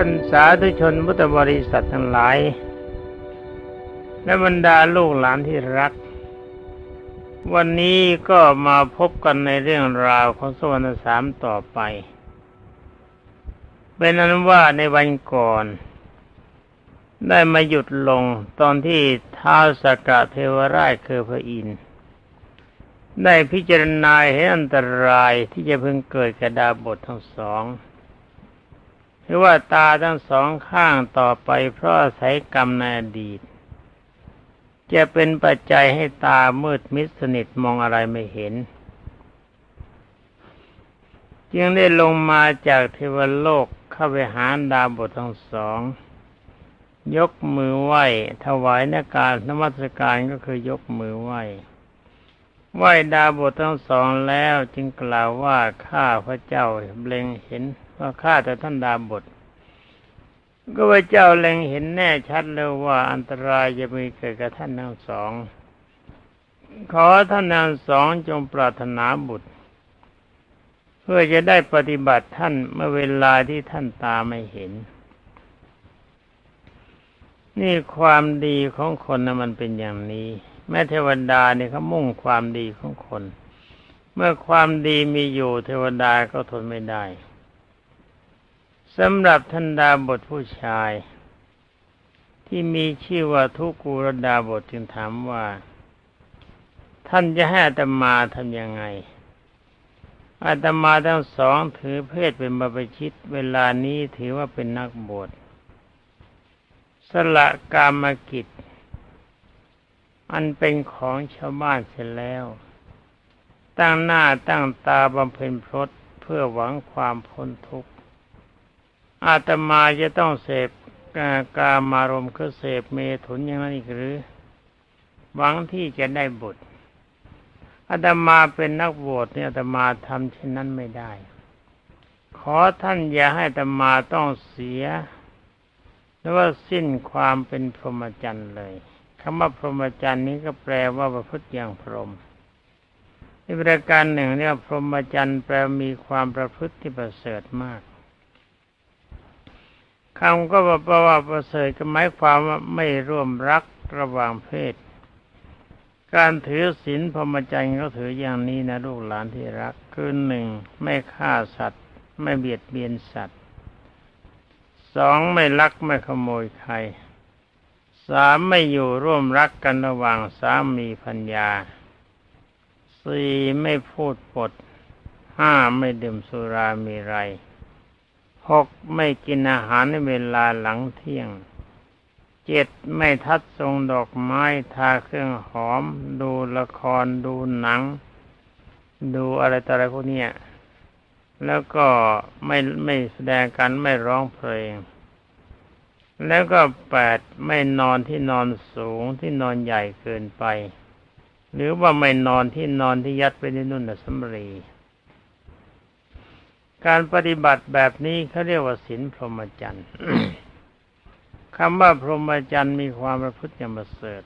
ท่านสาธุชนพุทธบริษัททั้งหลาย และบรรดาลูกหลานที่รัก วันนี้ก็มาพบกันในเรื่องราวของสวรรค์สามต่อไปเป็นนั้นว่าในวันก่อน ได้มาหยุดลงตอนที่ท้าวสกะเทวราชคือพระอินทร์ได้พิจารณาเห็นอันตรายที่จะพึงเกิดกระดาบททั้งสอง หรือว่าตาทั้งสองข้างต่อไปเพราะอาศัยกรรมในอดีต จะเป็นปัจจัยให้ตามืดมิดสนิทมองอะไรไม่เห็น จึงได้ลงมาจากเทวโลกเข้าไปหาดาบททั้งสอง ยกมือไหว้ ถวายนาการนมัสการก็คือยกมือไหว้ไหว้ดาบททั้งสองแล้วจึงกล่าวว่าข้าพระเจ้าเบลงเห็น ว่าข้าแต่ท่านดาบทก็พระเจ้าเล็งเห็นแน่ชัดเลยว่าอันตรายจะมีเกิดกับท่านทั้งสอง ขอท่านทั้งสองจงปรารถนาบุตร เพื่อจะได้ปฏิบัติท่านเมื่อเวลาที่ท่านตาไม่เห็น นี่ความดีของคนนะมันเป็นอย่างนี้ แม่เทวดาเนี่ยเขามุ่งความดีของคน เมื่อความดีมีอยู่เทวดาก็ทนไม่ได้ สำหรับท่านดาบทผู้ชาย ที่มีชื่อว่าทุกูรดาบทจึงถามว่า ท่านจะให้อาตมาทำยังไงอาตมาทั้งสองถือเพศเป็นบรรชิต เวลานี้ถือว่าเป็นนักบวชสละกามกิจ อันเป็นของชาวบ้านเสร็จแล้ว ตั้งหน้าตั้งตาบำเพ็ญพรตเพื่อหวังความพ้นทุกข์ อาตมาจะต้องเสพกามารมณ์คือเสพเมถุนอย่างนั้นอีกหรือ หวังที่จะได้บุตรอาตมาเป็นนักบวชเนี่ยอาตมาทำเช่นนั้นไม่ได้ ขอท่านอย่าให้อาตมาต้องเสียหรือว่าสิ้นความเป็นพรหมจรรย์เลยคำว่าพรหมจรรย์นี้ก็แปลว่าประพฤติอย่างพรหมอีกประการหนึ่งเนี่ยพรหมจรรย์แปลมีความประพฤติที่ประเสริฐมาก คำก็บอกว่าประเสริฐก็หมายความว่าไม่ร่วมรักระหว่างเพศ การถือศีลพรหมจรรย์ก็ถืออย่างนี้นะลูกหลานที่รัก คือหนึ่งไม่ฆ่าสัตว์ ไม่เบียดเบียนสัตว์สองไม่ลักไม่ขโมยใครสามไม่อยู่ร่วมรักกันระหว่างสามีพัญญาสี่ไม่พูดปดห้าไม่ดื่มสุรามีไร หกไม่กินอาหารในเวลาหลังเที่ยงเจ็ดไม่ทัดทรงดอกไม้ทาเครื่องหอม ดูละครดูหนัง ดูอะไรต่ออะไรพวกนี้แล้วก็ไม่ไม่แสดงกันไม่ร้องเพลง แล้วก็แปดไม่นอนที่นอนสูงที่นอนใหญ่เกินไป หรือว่าไม่นอนที่นอนที่ยัดไปในนุ่นสำรี การปฏิบัติแบบนี้เขาเรียกว่าศีลพรหมจรรย์คำว่าพรหมจรรย์มีความประพฤติอย่างประเสริฐ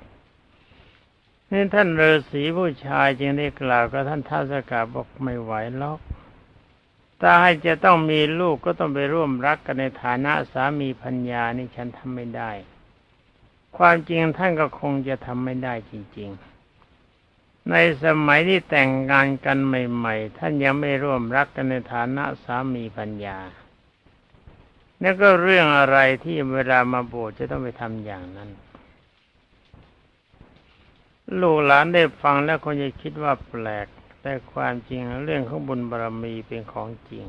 นี่ท่านฤาษีผู้ชายจึงได้กล่าวกับท่านท้าวสกาบอกไม่ไหวหรอกถ้าให้จะต้องมีลูกก็ต้องไปร่วมรักกันในฐานะสามีพัญญานี่ฉันทำไม่ได้ ความจริงท่านก็คงจะทำไม่ได้จริง ๆ ในสมัยที่แต่งงานกันใหม่ ๆ ท่านยังไม่ร่วมรักกันในฐานะสามีพัญญานั่นก็เรื่องอะไรที่เวลามาบวชจะต้องไปทำอย่างนั้น ลูกหลานได้ฟังแล้วคงจะคิดว่าแปลก แต่ความจริงเรื่องของบุญบารรมีเป็นของจริง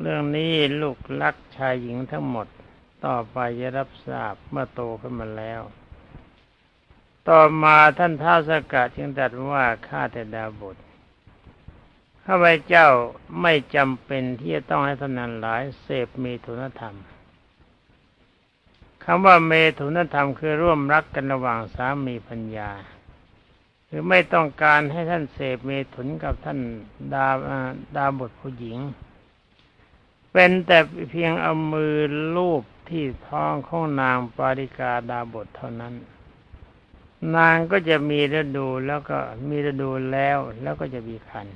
เรื่องนี้ลูกลักชายหญิงทั้งหมด ต่อไปจะรับทราบเมื่อโตขึ้นมาแล้ว ต่อมาท่านท้าวสกัดจึงตรัสว่าข้าแต่ดาบทข้าพเจ้าไม่จำเป็นที่จะต้องให้ท่านนั้นหลายเสพเมถุนธรรมคำว่าเมถุนธรรมคือร่วมรักกันระหว่างสามีพัญญาคือไม่ต้องการให้ท่านเสพเมถุนกับท่านดาดาบทผู้หญิง เป็นแต่เพียงเอามือลูบที่ท้องของนางปาริกาดาบทเท่านั้น นางก็จะมีฤดูแล้วก็มีฤดูแล้วแล้วก็จะมีคัน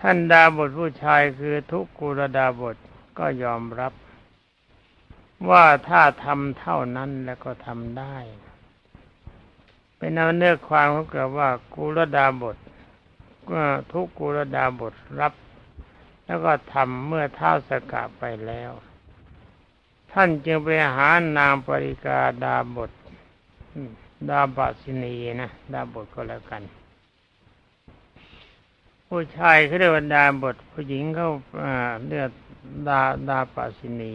ท่านดาบทผู้ชายคือทุกกุรดาบทก็ยอมรับ ว่าถ้าทำเท่านั้นแล้วก็ทำได้ เป็นเอาเนื้อความเขาเกิดว่ากุลดาบทก็ทุกกุลดาบทรับ แล้วก็ทำเมื่อเท้าสกะไปแล้ว ท่านจึงไปหานางปริกาดาบท ดาบสินีนะดาบทก็แล้วกัน ผู้ชายเขาเรียกว่าดาบทผู้หญิงเขาเรียกดาดาปสินี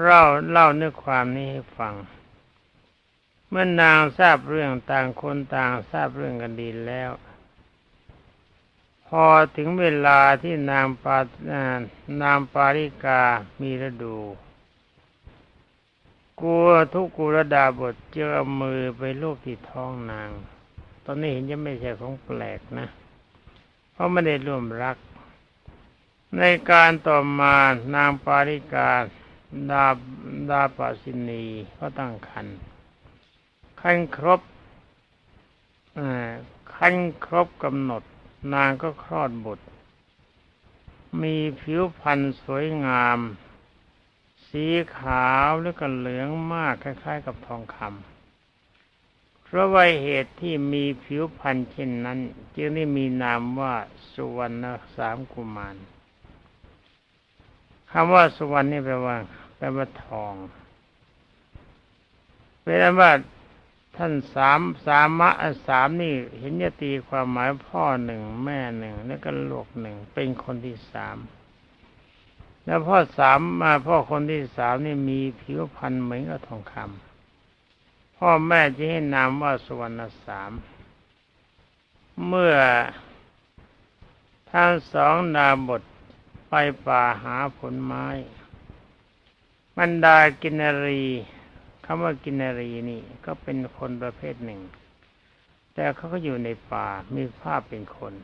เล่าเล่าเนื้อความนี้ให้ฟัง เมื่อนางทราบเรื่องต่างคนต่างทราบเรื่องกันดีแล้ว พอถึงเวลาที่นางปานางปาริกามีฤดู กลัวทุกกุรดาบทเจอมือไปลูกที่ท้องนาง ตอนนี้เห็นจะไม่ใช่ของแปลกนะ เพราะไม่ได้ร่วมรัก ในการต่อมานางปาริกาดาดาปาสินีก็ตั้งคันคันครบคันครบกำหนด นางก็คลอดบุตร มีผิวพรรณสวยงาม สีขาวแล้วก็เหลืองมากคล้าย ๆ กับทองคำเพราะว่าเหตุที่มีผิวพรรณเช่นนั้น จึงได้มีนามว่าสุวรรณสามกุมารคำว่าสุวรรณนี่แปลว่าแปลว่าทองเป็นว่าท่านสามสามะสามนี่เห็นจะตีความหมายพ่อหนึ่งแม่หนึ่งแล้วก็ลูกหนึ่งเป็นคนที่สาม แล้วพ่อสามมาพ่อคนที่สามนี่มีผิวพรรณเหมือนกับทองคำพ่อแม่จะให้นามว่าสุวรรณสาม เมื่อทั้งสองดาบทไปป่าหาผลไม้บรรดากินรีคำว่ากินรีนี่ ก็เป็นคนประเภทหนึ่ง แต่เขาก็อยู่ในป่ามีภาพเป็นคน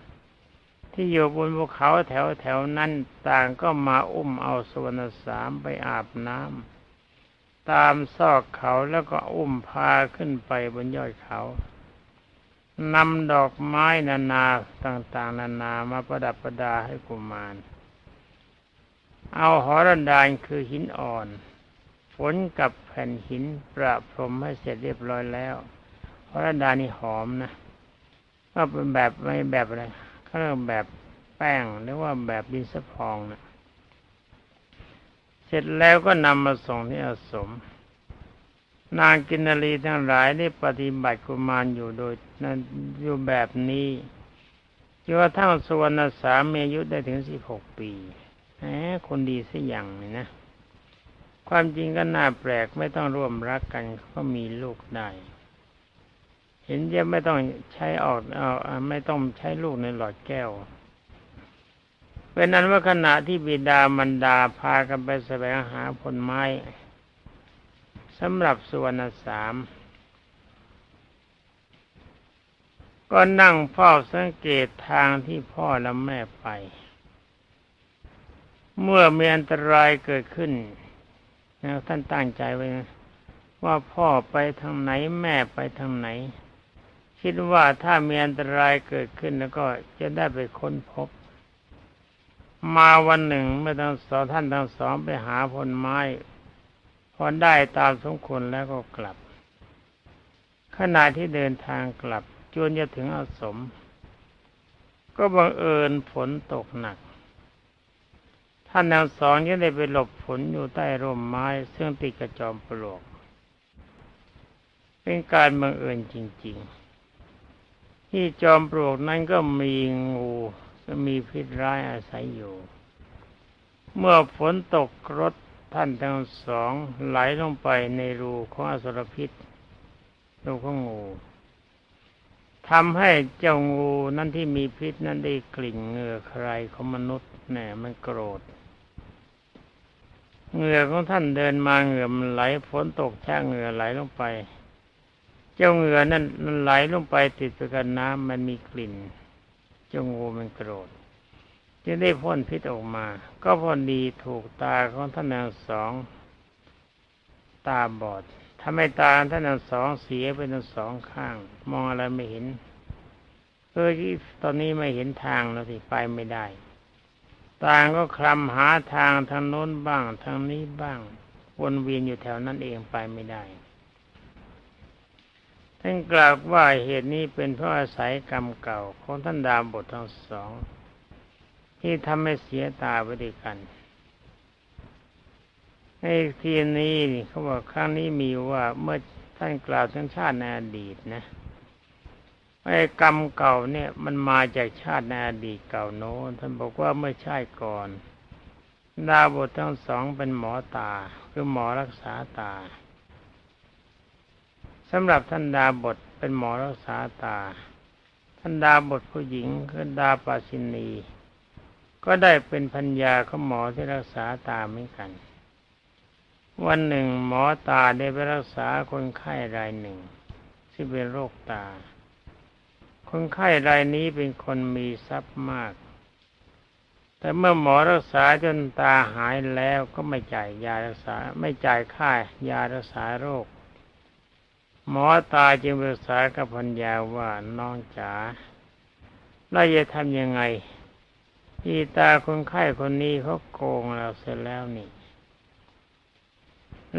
ที่อยู่บนภูเขาแถวแถวนั้นต่างก็มาอุ้มเอาสวรรณสามไปอาบน้ำตามซอกเขาแล้วก็อุ้มพาขึ้นไปบนยอดเขานำดอกไม้นานาต่างๆ นานามาประดับประดาให้กุมาร เอาหอรันดานคือหินอ่อนฝนกับแผ่นหินประพรมให้เสร็จเรียบร้อยแล้วหอรันดานนี่หอมนะก็เป็นแบบไม่แบบอะไร เขาเรียกแบบแป้งหรือว่าแบบดินสะพองนะเสร็จแล้วก็นำมาส่งที่อาสม นางกินรีทั้งหลายได้ปฏิบัติกุมารอยู่โดยนั้นอยู่แบบนี้จนกระทั่งสวรรณสามมีอายุได้ถึงสิบหกปีแหมคนดีสัอย่างนี่นะ ความจริงก็น่าแปลกไม่ต้องร่วมรักกันก็มีลูกได้ เห็นจะไม่ต้องใช้ออกเอาไม่ต้องใช้ลูกในหลอดแก้วเป็นนั้นว่าขณะที่บิดามันดาพากันไปแสวงหาผลไม้สำหรับส่วนสาม ก็นั่งเฝ้าสังเกตทางที่พ่อและแม่ไป เมื่อมีอันตรายเกิดขึ้นท่านตั้งใจไว้ว่าพ่อไปทางไหนแม่ไปทางไหน คิดว่าถ้ามีอันตรายเกิดขึ้นแล้วก็จะได้ไปค้นพบ มาวันหนึ่งเมื่อทั้งสองท่านทั้งสองไปหาผลไม้พอได้ตามสมควรแล้วก็กลับ ขณะที่เดินทางกลับจนจะถึงอาสม ก็บังเอิญฝนตกหนัก ท่านทั้งสองยังได้ไปหลบฝนอยู่ใต้ร่มไม้ ซึ่งติดกระจอมปลวก เป็นการบังเอิญจริง ๆ ที่จอมปลวกนั้นก็มีงูมีพิษร้ายอาศัยอยู่ เมื่อฝนตกรถท่านทั้งสองไหลลงไปในรูของอสรพิษรูของงูทำให้เจ้างูนั้นที่มีพิษนั้นได้กลิ่นเหงื่อใครของมนุษย์แน่มันโกรธเหงื่อของท่านเดินมาเหงื่อมันไหลฝนตกแช่เหงื่อไหลลงไป เจ้าเหงื่อนั่นมันไหลลงไปติดไปกับน้ำมันมีกลิ่น เจ้างูมันโกรธจึงได้พ่นพิษออกมา ก็พอดีถูกตาของท่านทั้งสอง ตาบอดทำให้ตาท่านทั้งสองเสียไปทั้งสองข้าง มองอะไรไม่เห็นเออที่ตอนนี้ไม่เห็นทางแล้วสิไปไม่ได้ ต่างก็คลำหาทางทางโน้นบ้าง ทางนี้บ้าง วนเวียนอยู่แถวนั้นเองไปไม่ได้ ท่านกล่าวว่าเหตุนี้เป็นเพราะอาศัยกรรมเก่าของท่านดาบททั้งสอง ที่ทำให้เสียตาไปด้วยกันในทีนี้เขาบอกครั้งนี้มีว่าเมื่อท่านกล่าวถึงชาติในอดีตนะไอ้กรรมเก่าเนี่ยมันมาจากชาติในอดีตเก่าโน้นท่านบอกว่าเมื่อชาติก่อน ดาบททั้งสองเป็นหมอตา คือหมอรักษาตา สำหรับท่านดาบทเป็นหมอรักษาตา ท่านดาบทผู้หญิงคือดาปาสินี ก็ได้เป็นพัญญาของหมอที่รักษาตาเหมือนกัน วันหนึ่งหมอตาได้ไปรักษาคนไข้รายหนึ่งที่เป็นโรคตา คนไข้รายนี้เป็นคนมีทรัพย์มาก แต่เมื่อหมอรักษาจนตาหายแล้วก็ไม่จ่ายยารักษา ไม่จ่ายค่ายารักษาโรค หมอตาจึงปรึกษากับพัญญาว่าน้องจ๋าเราจะทำยังไงที่ตาคนไข้คนนี้เขาโกงเราเสร็จแล้วนี่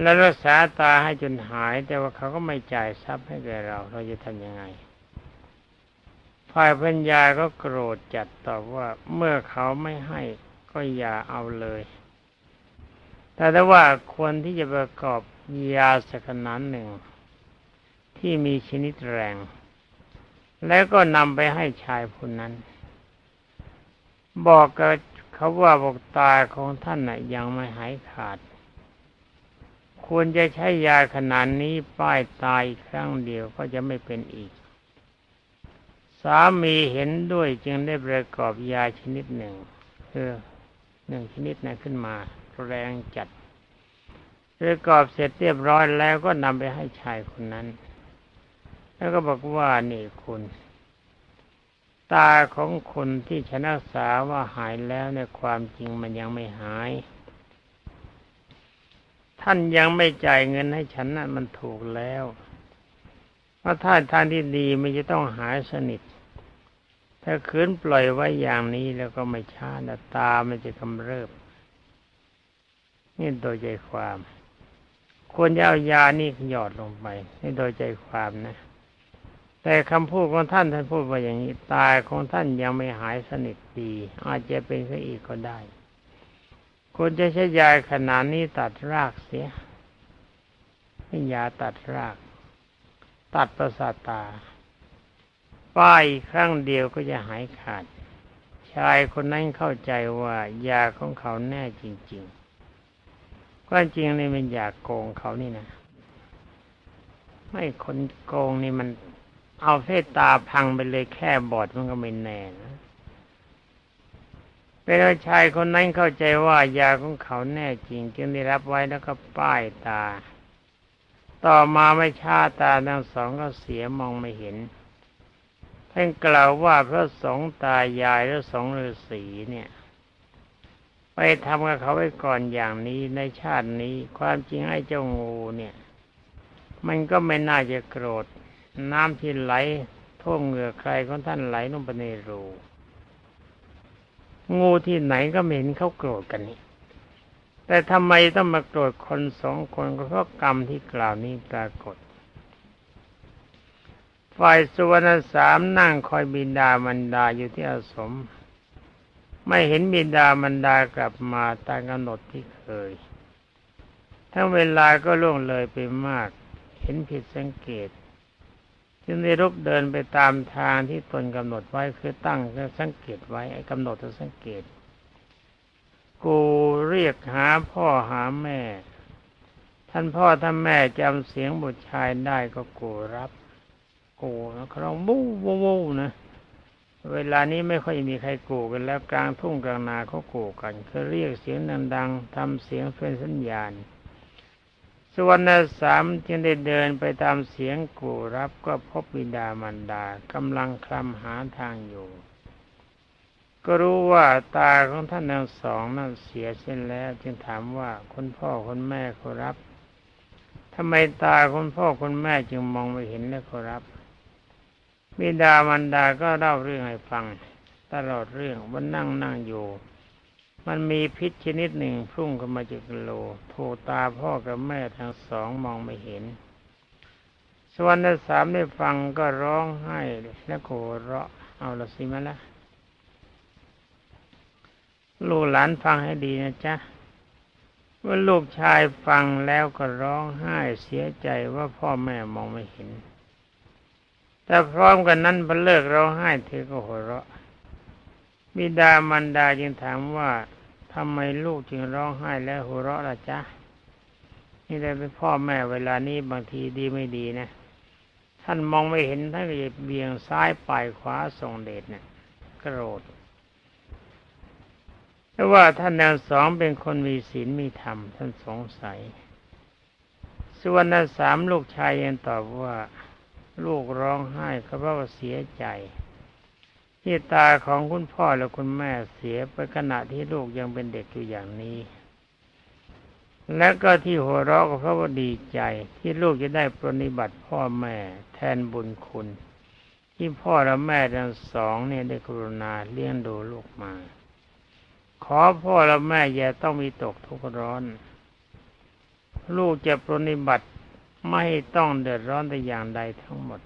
แล้วรักษาตาให้จนหาย แต่ว่าเขาก็ไม่จ่ายทรัพย์ให้แกเรา เราจะทำยังไงฝ่ายพัญญาก็โกรธจัดตอบว่าเมื่อเขาไม่ให้ก็อย่าเอาเลย แต่ถ้าว่าควรที่จะประกอบยาสักนานหนึ่ง ที่มีชนิดแรง แล้วก็นำไปให้ชายผู้นั้น บอกกับเขาว่าบอกตาของท่านน่ะยังไม่หายขาด ควรจะใช้ยาขนาดนี้ป้ายตายครั้งเดียวก็จะไม่เป็นอีก สามีเห็นด้วยจึงได้ประกอบยาชนิดหนึ่งคือหนึ่งชนิดนั้นขึ้นมา แรงจัดประกอบเสร็จเรียบร้อยแล้วก็นำไปให้ชายคนนั้น แล้วก็บอกว่านี่คุณ ตาของคนที่ชนะสาว่าหายแล้วในความจริงมันยังไม่หาย ท่านยังไม่จ่ายเงินให้ฉันนั่นมันถูกแล้วเพราะถ้าทานที่ดีมันจะต้องหายสนิท ถ้าคืนปล่อยไว้อย่างนี้แล้วก็ไม่ช้านะตามันจะกำเริบนี่โดยใจความควรจะเอายานี่หยอดลงไปนี่โดยใจความนะ แต่คำพูดของท่านท่านพูดว่าอย่างนี้ ตายของท่านยังไม่หายสนิทดี อาจจะเป็นแค่อีกก็ได้คุณจะใช้ยาขนาดนี้ตัดรากเสียให้ยาตัดราก ตัดประสาทตา ป้ายครั้งเดียวก็จะหายขาด ชายคนนั้นเข้าใจว่ายาของเขาแน่จริงๆก็จริงนี่เป็นยาโกงเขานี่นะ ไม่คนโกงนี่มัน เอาเส้ตาพังไปเลยแค่บอดมันก็ไม่แน่นะเป็นชายคนนั้นเข้าใจว่ายาของเขาแน่จริง จึงได้รับไว้แล้วก็ป้ายตา ต่อมาไม่ช้าตาทั้งสองก็เสียมองไม่เห็นท่านกล่าวว่าพระสงฆ์ตายายและสงฆ์ฤาษีเนี่ยไปทำกับเขาไว้ก่อนอย่างนี้ในชาตินี้ ความจริงไอ้เจ้างูเนี่ย มันก็ไม่น่าจะโกรธ น้ำที่ไหลท่วมเหงื่อใครของท่านไหลลงไปในรูงูที่ไหนก็เห็นเขาโกรธกันนี่แต่ทำไมต้องมาโกรธคนสองคนก็เพราะกรรมที่กล่าวนี้ปรากฏ ฝ่ายสุวรรณสามนั่งคอยบินดามันดาอยู่ที่อาสม ไม่เห็นบินดามันดากลับมาตามกำหนดที่เคย ทั้งเวลาก็ล่วงเลยไปมาก เห็นผิดสังเกต จึงได้รุกเดินไปตามทางที่ตนกำหนดไว้คือตั้งสังเกตไว้ไอ้กำหนดจะสังเกต กูเรียกหาพ่อหาแม่ ท่านพ่อท่านแม่จำเสียงบุตรชายได้ก็กูรับ กูนะเขาบู้วู้วู้นะเวลานี้ไม่ค่อยมีใครกูกันแล้วกลางทุ่งกลางนาเขากูกันเขาเรียกเสียงดังๆทำเสียงเป็นสัญญาณ สวรรณสามจึงได้เดินไปตามเสียงกูรับก็พบบิดามันดากำลังคลำหาทางอยู่ ก็รู้ว่าตาของท่านทั้งสองนั้นเสียเส้นแล้ว จึงถามว่าคุณพ่อคุณแม่ขอรับทำไมตาคุณพ่อคุณแม่จึงมองไม่เห็นและขอรับบิดามันดาก็เล่าเรื่องให้ฟัง ตลอดเรื่องว่านั่งนั่งอยู่ มันมีพิษชนิดหนึ่งพุ่งเข้ามาจากโลถูกตาพ่อกับแม่ทั้งสองมองไม่เห็น ส่วนที่สามได้ฟังก็ร้องไห้และโกเราะเอาละสิมาละลูกหลานฟังให้ดีนะจ๊ะว่าลูกชายฟังแล้วก็ร้องไห้เสียใจว่าพ่อแม่มองไม่เห็น แต่พร้อมกันนั้นพอเลิกร้องไห้เธอก็หัวเราะ บิดามันดาจึงถามว่าทำไมลูกจึงร้องไห้และหัวเราะล่ะจ๊ะนี่ได้เป็นพ่อแม่เวลานี้บางทีดีไม่ดีนะ ท่านมองไม่เห็นท่านก็จะเบี่ยงซ้ายไปขวาส่งเดชเนี่ยโกรธแต่ว่าท่านแนวสองเป็นคนมีศีลมีธรรม ท่านสงสัย ส่วนนั้นสามลูกชายยังตอบว่า ลูกร้องไห้เขาเพราะว่าเสียใจ ที่ตาของคุณพ่อและคุณแม่เสียไปขณะที่ลูกยังเป็นเด็กอยู่อย่างนี้ และก็ที่หัวเราะก็เพราะว่าดีใจที่ลูกจะได้ปรนิบัติพ่อแม่แทนบุญคุณ ที่พ่อและแม่ทั้งสองเนี่ยได้กรุณาเลี้ยงดูลูกมา ขอพ่อและแม่อย่าต้องมีตกทุกข์ร้อน ลูกจะปรนิบัติไม่ต้องเดือดร้อนแต่อย่างใดทั้งหมด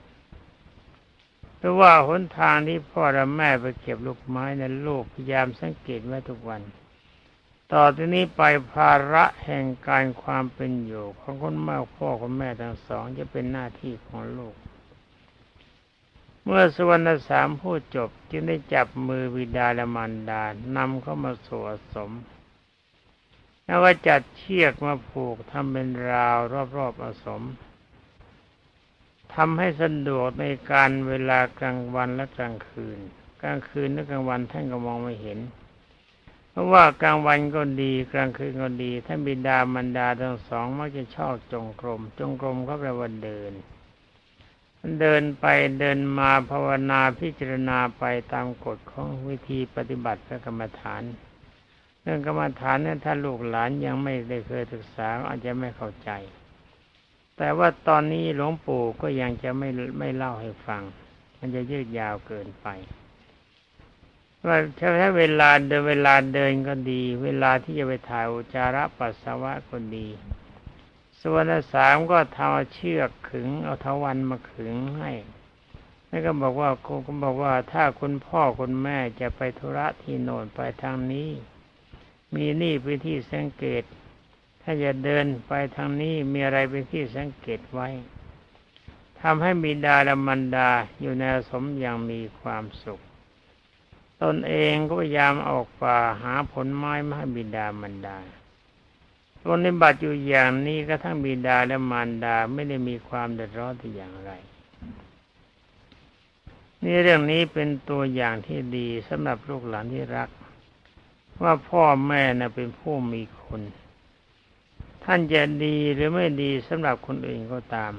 เพราะว่าหนทางที่พ่อและแม่ไปเก็บลูกไม้นั้นลูกพยายามสังเกตไว้ทุกวัน ต่อที่นี้ไปภาระแห่งการความเป็นอยู่ของคนแม่พ่อคนแม่ทั้งสองจะเป็นหน้าที่ของลูก เมื่อสวรรณสามพูดจบจึงได้จับมือวิดาและมารดานำเข้ามาสู่อสมแล้วก็จัดเชือกมาผูกทำเป็นราวรอบๆอสม ทำให้สะดวกในการเวลากลางวันและกลางคืน กลางคืนและกลางวันท่านก็มองไม่เห็น เพราะว่ากลางวันก็ดีกลางคืนก็ดีท่านบิดามารดาทั้งสองมักจะชอบจงกรม จงกรมก็แปลว่าเดิน เดินไปเดินมาภาวนาพิจารณาไปตามกฎของวิธีปฏิบัติพระกรรมฐาน เรื่องกรรมฐานเนี่ยถ้าลูกหลานยังไม่ได้เคยศึกษาอาจจะไม่เข้าใจ แต่ว่าตอนนี้หลวงปู่ก็ยังจะไม่ไม่เล่าให้ฟัง มันจะยืดยาวเกินไปว่าใช้เวลาเดินเวลาเดินก็ดี เวลาที่จะไปถ่ายอุจาระปัสสาวะก็ดี ส่วนสามก็ทำเชือกขึง เอาทวันมาขึงให้แล้วก็บอกว่าครูก็บอกว่าถ้าคุณพ่อคุณแม่จะไปธุระที่โน่นไปทางนี้ มีนี่เป็นที่สังเกต ถ้าจะเดินไปทางนี้มีอะไรเป็นที่สังเกตไว้ทำให้บิดาและมันดาอยู่ในสมอย่างมีความสุข ตนเองก็พยายามออกป่าหาผลไม้มาให้บิดามันดาปฏิบัติอยู่อย่างนี้ก็ทั้งบิดาและมารดาไม่ได้มีความเดือดร้อนที่อย่างไร นี่เรื่องนี้เป็นตัวอย่างที่ดีสำหรับลูกหลานที่รัก ว่าพ่อแม่น่ะเป็นผู้มีคุณ ท่านจะดีหรือไม่ดีสำหรับคนอื่นก็ตาม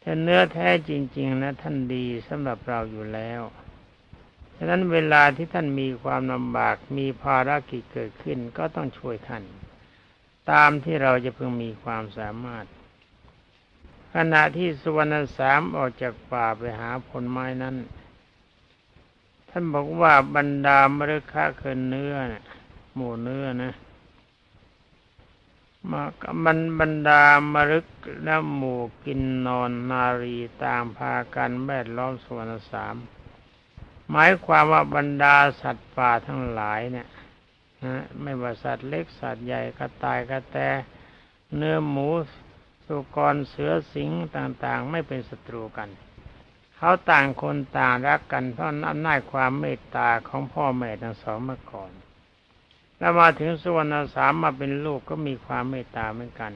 แต่เนื้อแท้จริง ๆ นะ ท่านดีสำหรับเราอยู่แล้วฉะนั้นเวลาที่ท่านมีความลำบากมีภารกิจเกิดขึ้นก็ต้องช่วยท่าน ตามที่เราจะเพิ่งมีความสามารถ ขณะที่สุวรรณสามออกจากป่าไปหาผลไม้นั้น ท่านบอกว่าบรรดามฤคะเคินเนื้อหมูเนื้อนะ มาบันบรรดามรึกและหมู่กินนอนนารีต่างพากันแวดล้อมสวรรณสาม หมายความว่าบรรดาสัตว์ป่าทั้งหลายเนี่ยนะไม่ว่าสัตว์เล็กสัตว์ใหญ่กระต่ายกระแต เนื้อหมูสุกรเสือสิงต่างๆ ไม่เป็นศัตรูกัน เขาต่างคนต่างรักกันเพราะอำนาจความเมตตาของพ่อแม่ทั้งสองเมื่อก่อน แล้วมาถึงสุวรรณสามมาเป็นลูกก็มีความเมตตาเหมือนกัน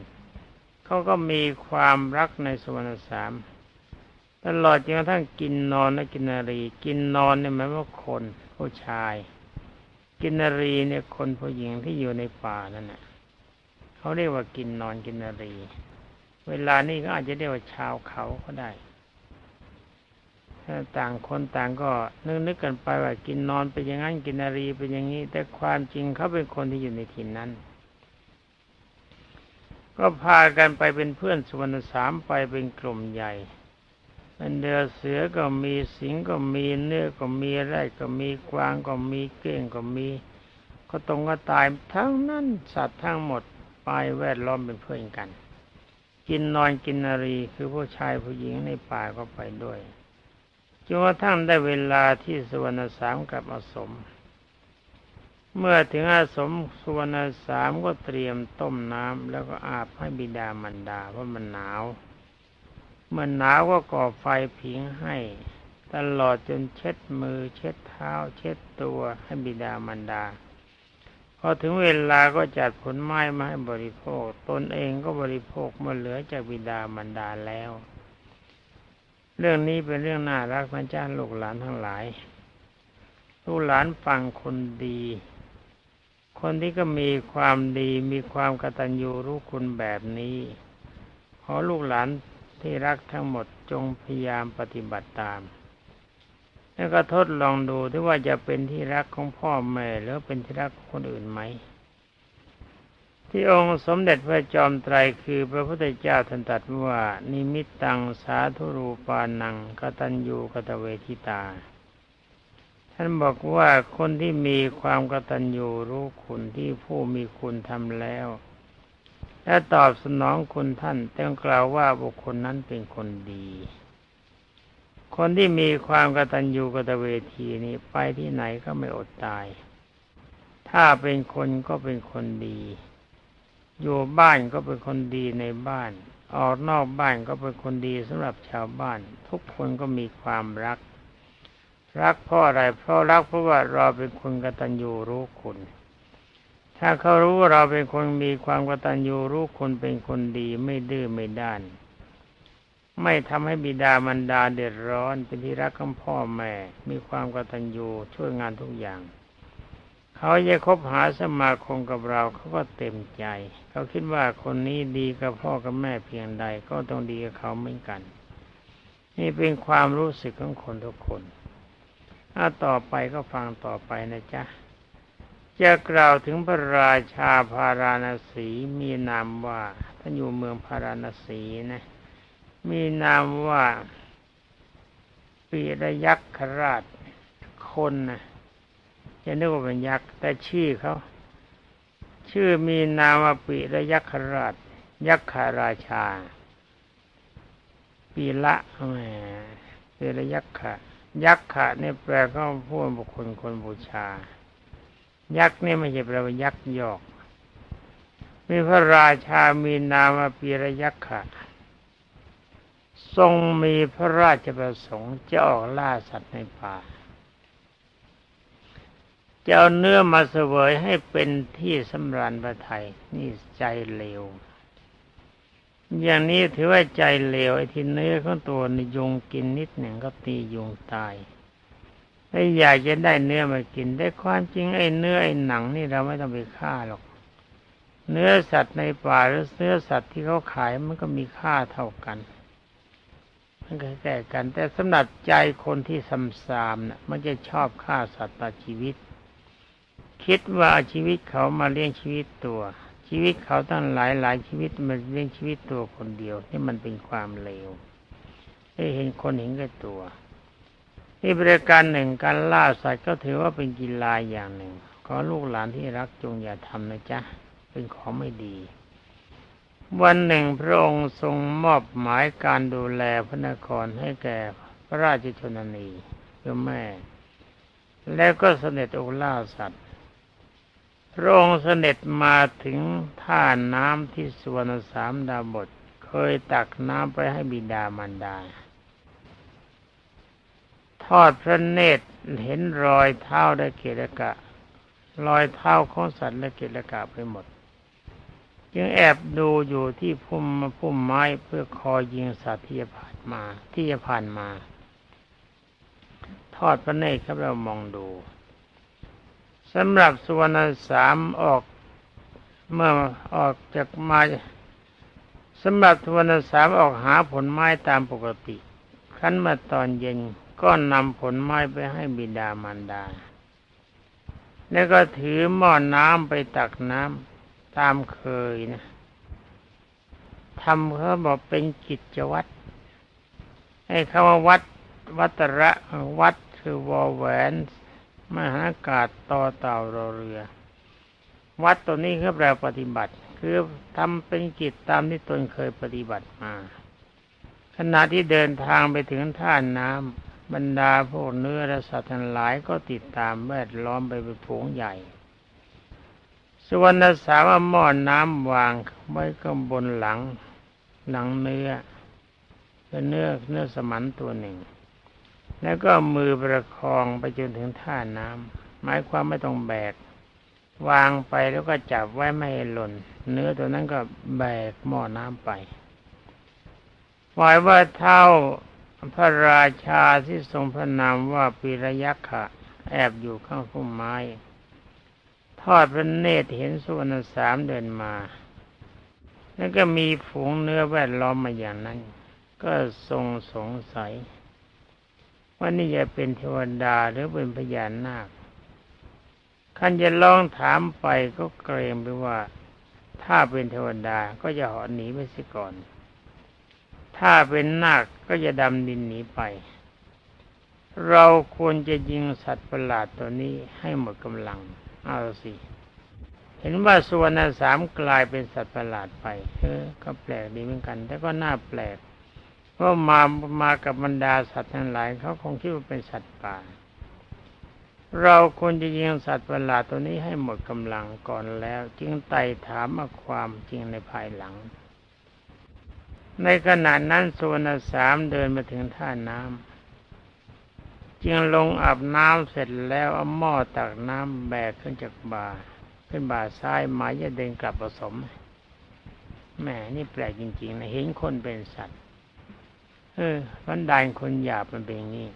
เขาก็มีความรักในสุวรรณสามตลอดจนกระทั่งกินนอนและกินนารี กินนอนเนี่ยหมายว่าคนผู้ชาย กินนารีเนี่ยคนผู้หญิงที่อยู่ในป่านั่นแหละเขาเรียกว่ากินนอนกินนารี เวลานี้ก็อาจจะเรียกว่าชาวเขาก็ได้ ต่างคนต่างก็นึกนึกกันไปว่ากินนอนเป็นอย่างนั้นกินนารีเป็นอย่างนี้ แต่ความจริงเขาเป็นคนที่อยู่ในถิ่นนั้น ก็พากันไปเป็นเพื่อนสุวรรณสามไปเป็นกลุ่มใหญ่เป็นเดือเสือก็มีสิงก็มีเนื้อก็มีไรก็มีกวางก็มีเก้งก็มี ก็ตรงก็ตายทั้งนั้นสัตว์ทั้งหมดไปแวดล้อมเป็นเพื่อนกัน กินนอนกินนารีคือผู้ชายผู้หญิงในป่าก็ไปด้วย จนกระทั่งได้เวลาที่สุวรรณสามกลับอสม เมื่อถึงอาสมสุวรรณสามก็เตรียมต้มน้ำแล้วก็อาบให้บิดามันดาเพราะมันหนาว เมื่อหนาวก็ก่อไฟผิงให้ ตลอดจนเช็ดมือ เช็ดเท้า เช็ดตัวให้บิดามันดาพอถึงเวลาก็จัดผลไม้มาให้บริโภค ตนเองก็บริโภคเมื่อเหลือจากบิดามันดาแล้ว เรื่องนี้เป็นเรื่องน่ารักนะจ้าลูกหลานทั้งหลาย ลูกหลานฟังคนดี คนที่ก็มีความดีมีความกตัญญูรู้คุณแบบนี้ ขอลูกหลานที่รักทั้งหมดจงพยายามปฏิบัติตาม แล้วก็ทดลองดูที่ว่าจะเป็นที่รักของพ่อแม่หรือเป็นที่รักของคนอื่นไหม ที่องค์สมเด็จพระจอมไตรคือพระพุทธเจ้าท่านตรัสว่า นิมิตตังสาธุรูปานังกตัญญูกตเวทิตา ท่านบอกว่าคนที่มีความกตัญญูรู้คุณที่ผู้มีคุณทำแล้ว และตอบสนองคุณท่านต้องกล่าวว่าบุคคลนั้นเป็นคนดี คนที่มีความกตัญญูกตเวทีนี้ไปที่ไหนก็ไม่อดตาย ถ้าเป็นคนก็เป็นคนดี อยู่บ้านก็เป็นคนดีในบ้าน ออกนอกบ้านก็เป็นคนดีสำหรับชาวบ้าน ทุกคนก็มีความรัก รักเพราะอะไร เพราะรักเพราะว่าเราเป็นคนกตัญญูรู้คุณ ถ้าเขารู้ว่าเราเป็นคนมีความกตัญญูรู้คุณเป็นคนดีไม่ดื้อไม่ด้าน ไม่ทำให้บิดามารดาเดือดร้อนเป็นที่รักของพ่อแม่ มีความกตัญญูช่วยงานทุกอย่าง เขาจะคบหาสมาคมกับเราเขาก็เต็มใจ เขาคิดว่าคนนี้ดีกับพ่อกับแม่เพียงใดก็ต้องดีกับเขาเหมือนกัน นี่เป็นความรู้สึกของคนทุกคนถ้าต่อไปก็ฟังต่อไปนะจ๊ะจะกล่าวถึงพระราชาพาราณสีมีนามว่าท่านอยู่เมืองพาราณสีนะ มีนามว่าปีระยักษ์ราชคนนะ จะนึกว่าเป็นยักษ์แต่ชื่อเขาชื่อมีนามปีระยักษ์ราชยักษ์ขราชา ปีละแหมปีระยักษ์ขะยักษ์ขะเนี่ยแปลก็ผู้บุคคลคนบูชา ยักษ์นี่ไม่ใช่แปลว่ายักษ์ยอกมีพระราชามีนามปีระยักษ์ขะทรงมีพระราชประสงค์จะออกล่าสัตว์ในป่า จะเอาเนื้อมาเสวยให้เป็นที่สำราญพระไทยนี่ใจเลว อย่างนี้ถือว่าใจเลวไอ้ที่เนื้อของตัวนี่ยุงกินนิดหนึ่งก็ตียุงตายถ้าอยากจะได้เนื้อมากิน ได้ความจริงไอ้เนื้อไอ้หนังนี่เราไม่ต้องไปฆ่าหรอก เนื้อสัตว์ในป่าหรือเนื้อสัตว์ที่เขาขายมันก็มีค่าเท่ากันมันก็แก่กัน แต่สำหรับใจคนที่ซ้ำซามนะ่ะ มันจะชอบฆ่าสัตว์ตัดชีวิต คิดว่าชีวิตเขามาเลี้ยงชีวิตตัว ชีวิตเขาตั้งหลายหลายชีวิตมันเลี้ยงชีวิตตัวคนเดียวนี่มันเป็นความเลวให้เห็นคนเห็นแก่ตัวนี่บริการหนึ่งการล่าสัตว์ก็ถือว่าเป็นกีฬาอย่างหนึ่ง ขอลูกหลานที่รักจงอย่าทำนะจ๊ะ เป็นของไม่ดี วันหนึ่งพระองค์ทรงมอบหมายการดูแลพระนครให้แก่พระราชชนนีคือแม่ แล้วก็เสด็จออกล่าสัตว์ พระองค์เสด็จมาถึงท่าน้ำที่สวนสามดาบท เคยตักน้ำไปให้บิดามารดา ทอดพระเนตรเห็นรอยเท้าและเกลกะ รอยเท้าของสัตว์และเกลกะไปหมด จึงแอบดูอยู่ที่พุ่มพุ่มไม้เพื่อคอยยิงสัตว์ที่จะผ่านมาที่จะผ่านมา ทอดพระเนตรครับเรามองดู สำหรับสุวรรณสามออกเมื่อออกจากมาสำหรับสุวรรณสามออกหาผลไม้ตามปกติขั้นมาตอนเย็นก็นำผลไม้ไปให้บิดามารดา แล้วก็ถือหม้อน้ำไปตักน้ำตามเคยนะทำเขาบอกเป็นกิจวัตรให้คำว่าวัดวัตระวัดคือวอแหวน มหากาศต่อเต่ารอเรือ วัดตัวนี้คือเราปฏิบัติ คือทำเป็นกิจตามที่ตนเคยปฏิบัติมา ขณะที่เดินทางไปถึงท่าน้ำบรรดาพวกเนื้อและสัตว์ทั้งหลายก็ติดตามแวดล้อมไปเป็นฝูงใหญ่สวรรณสามหม้อน้ำวางไว้ข้างบนหลัง หลังเนื้อเป็นเนื้อเนื้อสมันตัวหนึ่ง แล้วก็มือประคองไปจนถึงท่าน้ำหมายความไม่ต้องแบก วางไปแล้วก็จับไว้ไม่ให้หล่น เนื้อตัวนั้นก็แบกหม้อน้ำไปหมายว่าเท่าพระราชาที่ทรงพระนามว่าปิรยักษ์ะแอบอยู่ข้างพุ่มไม้ ทอดพระเนตรเห็นสุวรรณสามเดินมาแล้วก็มีฝูงเนื้อแวดล้อมมาอย่างนั้น ก็ทรงสงสัย ว่านี่จะเป็นเทวดาหรือเป็นพญานาคขันจะลองถามไปก็เกรงไปว่า ถ้าเป็นเทวดาก็จะหอหนีไปสิก่อน ถ้าเป็นนาคก็จะดำดินหนีไป เราควรจะยิงสัตว์ประหลาดตัวนี้ให้หมดกำลัง เอาสิเห็นว่าส่วนสามกลายเป็นสัตว์ประหลาดไปเออก็แปลกดีเหมือนกัน แต่ก็น่าแปลก เพรามามากับบรรดาสัตว์ทั้งหลายเขาคงคิดว่าเป็นสัตว์ป่า เราควรจะยิงสัตว์ประหลาดตัวนี้ให้หมดกำลังก่อนแล้ว จึงไต่ถามมาความจริงในภายหลัง ในขณะนั้นสุวรรณสามเดินมาถึงท่าน้ำจึงลงอาบน้ำเสร็จแล้วเอาหม้อตักน้ำแบกขึ้นจากบ่า ขึ้นบ่าซ้ายหมายจะเดินกลับผสมแหมนี่แปลกจริงๆนะเห็นคนเป็นสัตว์ เออพันดานคนหยาบมันเป็นงี้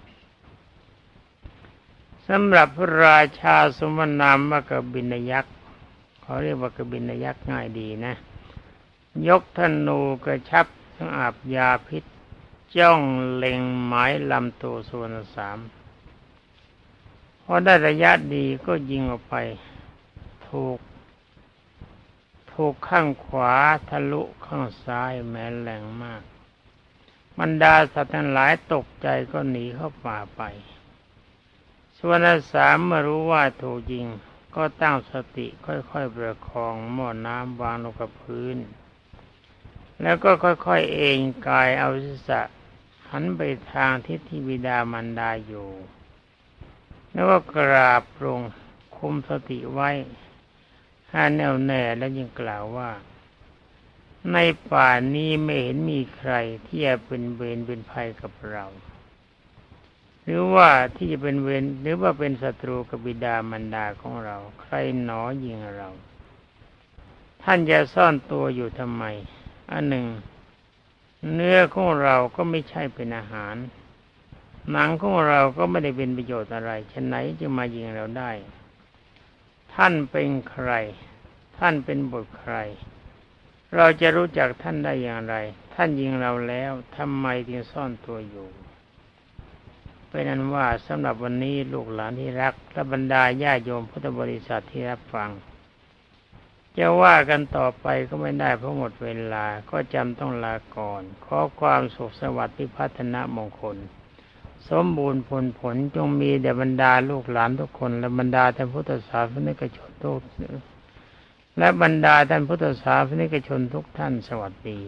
สำหรับพระราชาสมนามว่ากบินยักษ์เขาเรียกว่ากบินยักษ์ง่ายดีนะ ยกธนูกระชับทั้งอาบยาพิษ จ้องเล็งหมายลำตัวส่วนสามพอได้ระยะดีก็ยิงออกไป ถูก ถูกข้างขวาทะลุข้างซ้ายแม้แรงมาก บรรดาสัตว์ทั้งหลายตกใจก็หนีเข้าป่าไป ส่วนอันสามเมื่อรู้ว่าถูกยิง ก็ตั้งสติค่อยๆประคองหม้อน้ำวางลงกับพื้น แล้วก็ค่อยๆเองกายเอาศีรษะหันไปทางทิศที่บิดามันดาอยู่ แล้วก็กราบลงคุมสติไว้ให้แน่วแน่แล้วยังกล่าวว่า ในป่านี้ไม่เห็นมีใครที่จะเป็นเวรเป็นภัยกับเรา หรือว่าที่จะเป็นเวรหรือว่าเป็นศัตรูกับบิดามารดาของเรา ใครหนอยิงเรา ท่านจะซ่อนตัวอยู่ทำไม อันหนึ่ง เนื้อของเราก็ไม่ใช่เป็นอาหาร หนังของเราก็ไม่ได้เป็นประโยชน์อะไรฉะไหนจะมายิงเราได้ ท่านเป็นใคร ท่านเป็นบุตรใคร เราจะรู้จักท่านได้อย่างไร ท่านยิงเราแล้วทำไมจึงซ่อนตัวอยู่เป็นนั้นว่าสำหรับวันนี้ลูกหลานที่รักและบรรดาญาโยมพุทธบริษัทที่รับฟัง จะว่ากันต่อไปก็ไม่ได้เพราะหมดเวลาก็จำต้องลาก่อน ขอความสุขสวัสดิ์พิพัฒนมงคล สมบูรณ์ผลผลจงมีแด่บรรดาลูกหลานทุกคน และบรรดาท่านพุทธศาสนิกชนทุก และบรรดาท่านพุทธศาสนิกชนทุกท่านสวัสดี